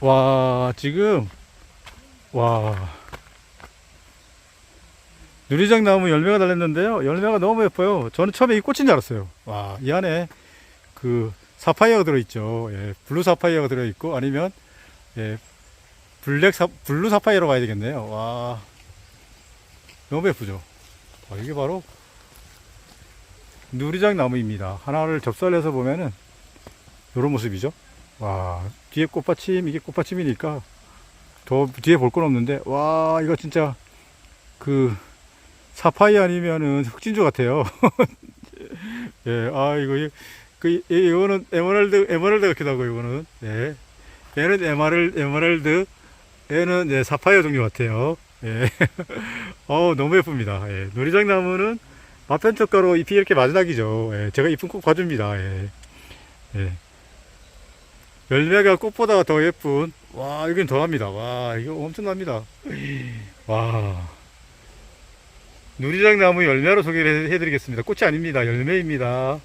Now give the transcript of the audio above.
와, 지금, 와. 누리장 나무 열매가 달렸는데요. 열매가 너무 예뻐요. 저는 처음에 이 꽃인 줄 알았어요. 와, 이 안에 그 사파이어가 들어있죠. 예, 블루 사파이어가 들어있고 아니면 예, 블랙 사, 블루 사파이어로 가야 되겠네요. 와, 너무 예쁘죠. 와, 이게 바로 누리장 나무입니다. 하나를 접살해서 보면은 이런 모습이죠. 와, 뒤에 꽃받침, 이게 꽃받침이니까 더 뒤에 볼 건 없는데, 와, 이거 진짜 그 사파이 아니면은 흑진주 같아요. 예, 아, 이거, 이- 그, 이- 이거는 에메랄드, 에메랄드 같기도 하고, 이거는. 네. 얘는 에메랄드, 에메랄드, 얘는 네, 사파이어 종류 같아요. 예. 어 너무 예쁩니다. 예. 놀이장 나무는 마펜토가로 잎이 이렇게 마지막이죠. 예. 제가 잎은 꼭 봐줍니다. 예. 예. 열매가 꽃보다 더 예쁜, 와, 이건 더합니다. 와, 이거 엄청납니다. 와. 누리장 나무 열매로 소개를 해- 해드리겠습니다. 꽃이 아닙니다. 열매입니다.